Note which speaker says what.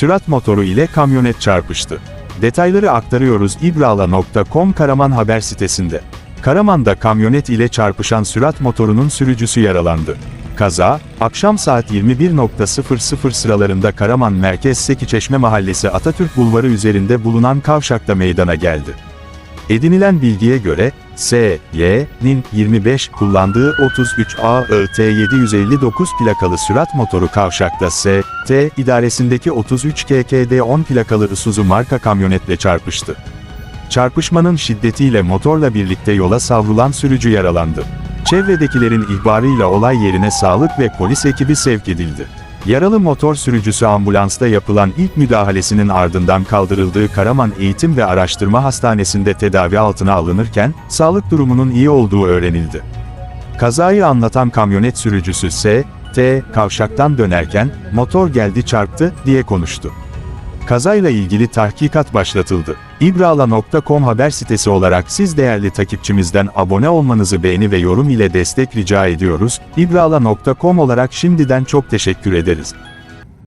Speaker 1: sürat motoru ile kamyonet çarpıştı. Detayları aktarıyoruz ibrala.com Karaman haber sitesinde. Karaman'da kamyonet ile çarpışan sürat motorunun sürücüsü yaralandı. Kaza, akşam saat 21.00 sıralarında Karaman Merkez Sekiçeşme Mahallesi Atatürk Bulvarı üzerinde bulunan kavşakta meydana geldi. Edinilen bilgiye göre, S.Y.'nin 25 kullandığı 33 AIT 759 plakalı sürat motoru kavşakta S.T. idaresindeki 33 KKD 10 plakalı Isuzu marka kamyonetle çarpıştı. Çarpışmanın şiddetiyle motorla birlikte yola savrulan sürücü yaralandı. Çevredekilerin ihbarıyla olay yerine sağlık ve polis ekibi sevk edildi. Yaralı motor sürücüsü ambulansta yapılan ilk müdahalesinin ardından kaldırıldığı Karaman Eğitim ve Araştırma Hastanesi'nde tedavi altına alınırken, sağlık durumunun iyi olduğu öğrenildi. Kazayı anlatan kamyonet sürücüsü S. T. kavşaktan dönerken, motor geldi çarptı, diye konuştu. Kazayla ilgili tahkikat başlatıldı. İbrala.com haber sitesi olarak siz değerli takipçimizden abone olmanızı beğeni ve yorum ile destek rica ediyoruz. İbrala.com olarak şimdiden çok teşekkür ederiz.